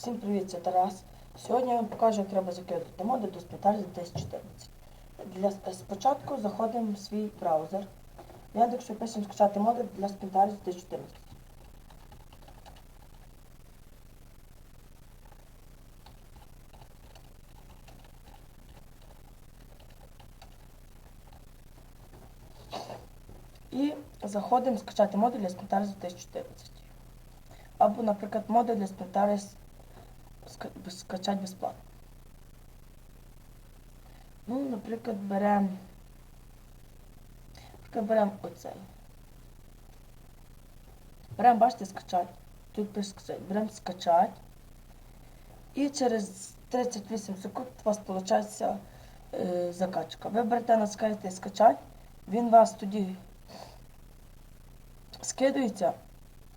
Всім привіт, це Тарас. Сьогодні я вам покажу, як треба закидати моди до Спиталь 2014. Для спочатку заходимо в свій браузер. В Яндексу пишемо скачати моди для Спиталь 2014. І заходимо скачати моди для Спиталь 2014. Або, наприклад, моди для ска- скачати безплатно. Ну, наприклад, беремо. Беремо оцей. Беремо, бачите, скачати. Тут пише скачати. Беремо скачати. І через 38 секунд у вас виходить е, закачка. Ви берете, натискаєте скачати, він вас тоді скидується,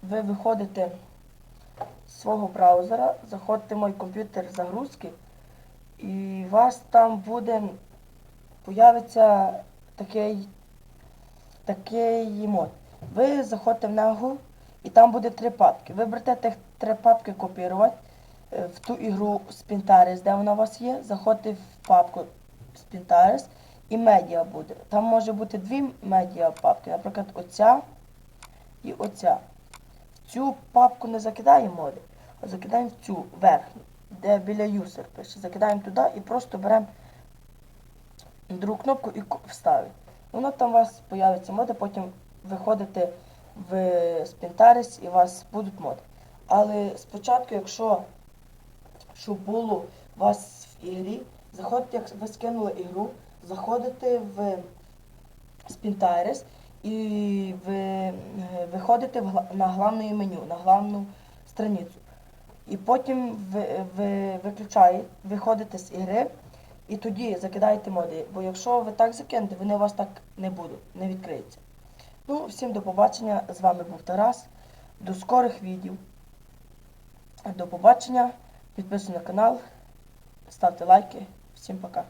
ви виходите свого браузера, заходите в мій комп'ютер загрузки, і у вас там буде появиться такий, такий мод. Ви заходите в нього і там буде три папки. Ви берете тих три папки копірувати е, в ту ігру Spintaris, де вона у вас є, заходите в папку Spintaris і медіа буде. Там може бути дві медіа папки, наприклад, оця і оця. В цю папку не закидаємо моди, закидаємо в цю верхню, де біля user пише. Закидаємо туди і просто беремо другу кнопку і вставити. Воно там у вас появиться моди, потім виходите в Spintaris і у вас будуть моди. Але спочатку, якщо щоб було у вас в ігрі, заходите, як ви скинули ігру, заходите в Spintaris і ви е, виходите на главне меню, на главну страницю. І потім ви, ви виключаєте, виходите з ігри і тоді закидаєте моди. Бо якщо ви так закинете, вони у вас так не будуть, не відкриються. Ну, всім до побачення. З вами був Тарас. До скорих відео. До побачення. Підписуйтесь на канал, ставте лайки. Всім пока.